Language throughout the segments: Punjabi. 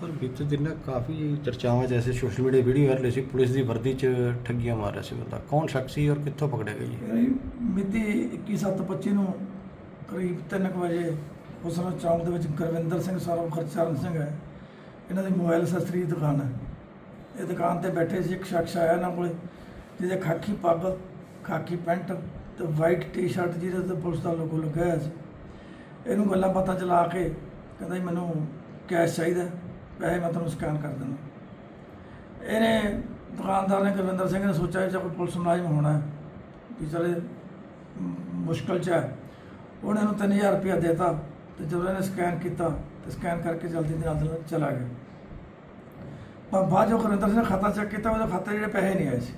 ਸਰ, ਬੀਤੇ ਦਿਨ ਨਾ ਕਾਫੀ ਚਰਚਾਵਾਂ ਜੈਸੇ ਸੋਸ਼ਲ ਮੀਡੀਆ ਵੀਡੀਓ ਵਾਇਰਲ ਹੋਈ ਸੀ, ਪੁਲਿਸ ਦੀ ਵਰਦੀ 'ਚ ਠੱਗੀਆਂ ਮਾਰ ਰਿਹਾ ਸੀ ਬੰਦਾ। ਕੌਣ ਸ਼ਖਸ ਸੀ ਔਰ ਕਿੱਥੋਂ ਪਕੜਿਆ ਗਿਆ ਜੀ? ਮਿਤੀ 21/7/25 ਨੂੰ ਕਰੀਬ 3 ਵਜੇ ਹੁਸਨ ਚੌਂਕ ਦੇ ਵਿੱਚ ਗੁਰਵਿੰਦਰ ਸਿੰਘ, ਸਰਵ ਖਰਚਰਨ ਸਿੰਘ ਹੈ। ਇਹਨਾਂ ਦੀ ਮੋਬਾਈਲ ਸ਼ਸਤਰੀ ਦੀ ਦੁਕਾਨ ਹੈ। ਇਹ ਦੁਕਾਨ ਤੇ ਬੈਠੇ ਸੀ, ਇੱਕ ਸ਼ਖਸ ਆਇਆ ਇਹਨਾਂ ਕੋਲੇ, ਜਿਹਦੇ ਖਾਕੀ ਪੱਗ, ਖਾਕੀ ਪੈਂਟ ਤੇ ਵਾਈਟ ਟੀ-ਸ਼ਰਟ ਜਿਹਦੇ ਤੇ ਪੁਲਿਸ ਦਾ ਲੋਗੋ ਲੱਗਿਆ ਸੀ। ਇਹਨੂੰ ਗੱਲਾਂ ਬਾਤਾਂ ਚਲਾ ਕੇ ਕਹਿੰਦਾ ਜੀ, ਮੈਨੂੰ ਕੈਸ਼ ਚਾਹੀਦਾ ਪੈਸੇ ਮੈਂ ਤੁਹਾਨੂੰ ਸਕੈਨ ਕਰ ਦਿੰਦਾ। ਇਹਨੇ ਦੁਕਾਨਦਾਰ ਨੇ ਗੁਰਵਿੰਦਰ ਸਿੰਘ ਨੇ ਸੋਚਿਆ ਕਿ ਕੋਈ ਪੁਲਿਸ ਮੁਲਾਜ਼ਮ ਹੋਣਾ ਹੈ, ਵੀ ਚਲੇ ਮੁਸ਼ਕਲ ਚ ਹੈ। ਉਹਨੇ ਇਹਨੂੰ 3000 ਰੁਪਇਆ ਦੇਤਾ ਤੇ ਜਦੋਂ ਇਹਨੇ ਸਕੈਨ ਕੀਤਾ ਤੇ ਸਕੈਨ ਕਰਕੇ ਜਲਦੀ ਦੇ ਨਾਲ ਚਲਾ ਗਿਆ। ਪਰ ਬਾਅਦ ਜੋ ਗੁਰਵਿੰਦਰ ਸਿੰਘ ਖਾਤਾ ਚੈੱਕ ਕੀਤਾ, ਉਹਦੇ ਖਾਤੇ ਜਿਹੜੇ ਪੈਸੇ ਨਹੀਂ ਆਏ ਸੀ।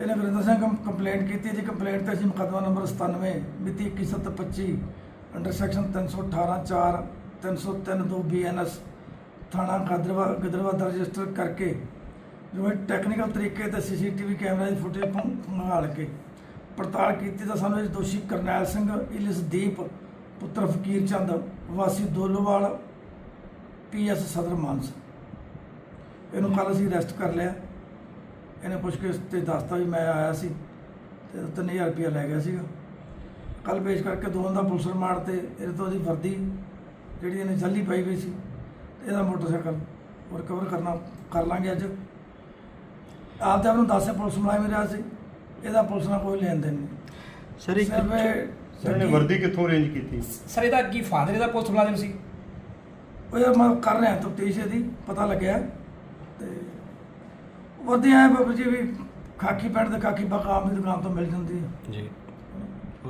ਇਹਨੇ ਗੁਰਵਿੰਦਰ ਸਿੰਘ ਕੰਪਲੇਂਟ ਕੀਤੀ ਜੀ, ਕੰਪਲੇਂਟ ਤੇ ਅਸੀਂ ਮੁਕੱਦਮਾ ਨੰਬਰ 97 ਮਿਤੀ 21/7/25 ਅੰਡਰ ਸੈਕਸ਼ਨ 318 4 303 2 ਬੀਐਨਐਸ ਥਾਣਾ ਗਦਰਵਾ ਗਦਰਵਾ ਦਾ ਰਜਿਸਟਰ ਕਰਕੇ ਜਿਵੇਂ ਟੈਕਨੀਕਲ ਤਰੀਕੇ ਤੇ ਸੀਸੀਟੀਵੀ ਕੈਮਰਾ ਦੀ ਫੁਟੇਜ ਮੰਗਾਲ ਕੇ ਪੜਤਾਲ ਕੀਤੀ ਤਾਂ ਸਾਨੂੰ ਇਹ ਦੋਸ਼ੀ ਕਰਨੈਲ ਸਿੰਘ ਇਲਸਦੀਪ ਪੁੱਤਰ ਫਕੀਰ ਚੰਦ, ਵਾਸੀ ਦੋਲੋਵਾਲ ਪੀਐਸ ਸਦਰ ਮਾਨਸ। ਇਹਨੂੰ ਕੱਲ ਅਸੀਂ ਅਰੈਸਟ ਕਰ ਲਿਆ। ਇਹਨੇ ਪੁੱਛ ਕੇ ਤੇ ਦੱਸਤਾ ਵੀ ਮੈਂ ਆਇਆ ਸੀ ਤੇ 3000 ਰੁਪਇਆ ਲੈ ਗਿਆ ਸੀਗਾ। ਕੱਲ ਪੇਸ਼ ਕਰਕੇ ਦੋਵਾਂ ਦਾ ਪੁਲਿਸ ਰਿਮਾਂਡ ਤੇ ਇਹਦੇ ਤੋਂ ਉਹਦੀ ਵਰਦੀ ਜਿਹੜੀ ਇਹਨੇ ਜੱਲੀ ਪਾਈ ਹੋਈ ਸੀ। ਇਹਦਾ ਮੋਟਰਸਾਈਕਲ ਰਿਕਵਰ ਕਰਨਾ ਕਰ ਲਾਂਗੇ ਅੱਜ। ਆਪਦੇ ਆਪ ਨੂੰ ਦੱਸੇ ਪੁਲਿਸ ਮੁਲਾਜ਼ਮ ਰਿਹਾ ਸੀ ਇਹਦਾ ਪੁਲਿਸ ਨਾਲ ਕੋਈ ਲੈਣ ਦੇਣ ਨਹੀਂ। ਸਰ ਇੱਕ ਸਰ ਇਹਨੇ ਵਰਦੀ ਕਿੱਥੋਂ ਅਰੇਂਜ ਕੀਤੀ? ਸਰ ਇਹਦਾ ਕੀ ਫਾਦਰ ਇਹਦਾ ਪੁਲਿਸ ਮੁਲਾਜ਼ਮ ਸੀ। ਉਹ ਯਾਰ ਮੈਂ ਕਰ ਰਿਹਾ ਤਫਤੀਸ਼ ਇਹਦੀ ਪਤਾ ਲੱਗਿਆ। ਤੇ ਵਧੀਆ ਹੈ ਬਾਬੂ ਜੀ ਵੀ ਖਾਕੀ ਪੈਂਟ ਤੇ ਖਾਕੀ ਬਾਗ ਆਮ ਦੀ ਦੁਕਾਨ ਤੋਂ ਮਿਲ ਜਾਂਦੀ ਹੈ। ਜੀ।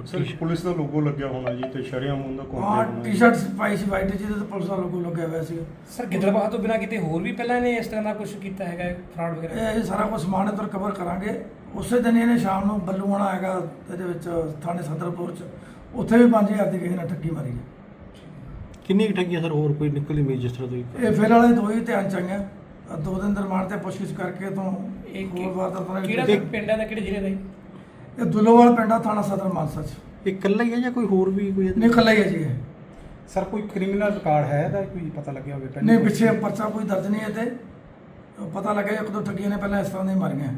ਸਰ ਪੁਲਿਸ ਦਾ ਲੋਗੋ ਲੱਗਿਆ ਹੋਣਾ ਜੀ ਤੇ ਸ਼ਰਿਆਮ ਉਹਦਾ ਹਾਂ ਕੋਂਟੈਕਟ ਟੀ-ਸ਼ਰਟ ਪਾਈ ਸੀ ਵਾਈਟ ਜਿਹਦੇ ਤੇ ਪੁਲਿਸ ਦਾ ਲੋਗੋ ਲੱਗਿਆ ਹੋਇਆ ਸੀ ਸਰ ਗਿੱਦੜਬਾਹ ਤੋਂ ਬਿਨਾਂ ਕਿਤੇ ਹੋਰ ਵੀ ਪਹਿਲਾਂ ਇਹਨੇ ਇਸ ਤਰ੍ਹਾਂ ਦਾ ਕੁਝ ਕੀਤਾ ਹੈਗਾ ਫਰਾਡ ਵਗੈਰਾ? ਇਹ ਸਾਰਾ ਕੁਝ ਸਮਾਨ ਇਧਰ ਕਵਰ ਕਰਾਂਗੇ। ਉਸੇ ਦਿਨ ਇਹਨੇ ਸ਼ਾਮ ਨੂੰ ਬੱਲੂ ਆਣਾ ਹੈਗਾ ਇਹਦੇ ਵਿੱਚ ਥਾਣੇ ਸਦਰਪੁਰ ਚ ਉੱਥੇ ਵੀ 5000 ਦੀ ਕਿਸੇ ਨੇ ਠੱਗੀ ਮਾਰੀ ਹੈ। ਕਿੰਨੀ ਕੁ ਠੱਗੀਆਂ ਸਰ? ਹੋਰ ਕੋਈ ਨਿਕਲੀ ਮੀ ਜਿਸ ਤਰ੍ਹਾਂ ਦੀ? ਇਹ ਫਿਰ ਵਾਲੇ ਦੋ ਹੀ ਧਿਆਨ ਚ ਆਈਆਂ। ਆਹ ਦੋ ਦਿਨ ਦਰਮਾਨ ਤੇ ਪੁੱਛਗਿੱਛ ਕਰਕੇ ਤੋਂ ਇਹ ਹੋਰ ਵਾਰ ਦਾ ਕਿਹੜਾ ਸਰ ਪਿੰਡ ਹੈ ਦਾ ਕਿਹੜੇ ਜ਼ਿਲ੍ਹੇ ਦਾ ਜੀ? ਇਹ ਦੁੱਲੋਵਾਲ ਪਿੰਡਾ ਥਾਣਾ ਸਦਰ ਮਾਨਸਾ ਚ। ਇਹ ਇਕੱਲਾ ਹੀ ਹੈ ਜਾਂ ਕੋਈ ਹੋਰ ਵੀ ਕੋਈ ਇਹਦੇ- ਨਹੀਂ ਇਕੱਲਾ ਹੀ ਹੈ ਜੀ ਇਹ। ਸਰ ਕੋਈ ਕ੍ਰਿਮੀਨਲ ਰਿਕਾਰਡ ਹੈ ਇਹਦਾ? ਕੋਈ ਪਤਾ ਲੱਗਿਆ ਹੋਵੇ? ਨਹੀਂ ਪਿੱਛੇ ਪਰਚਾ ਕੋਈ ਦਰਜ ਨਹੀਂ ਹੈ ਤੇ ਪਤਾ ਲੱਗਿਆ ਇੱਕ ਦੋ ਠੱਗੀਆਂ ਨੇ ਪਹਿਲਾਂ ਇਸ ਤਰ੍ਹਾਂ ਦੀਆਂ ਮਾਰੀਆਂ।